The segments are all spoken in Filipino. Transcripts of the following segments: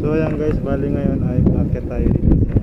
so ayan guys bali ngayon ay market tayo dito sa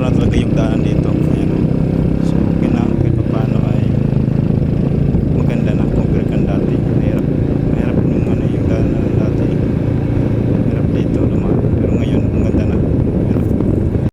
na talaga yung daan dito.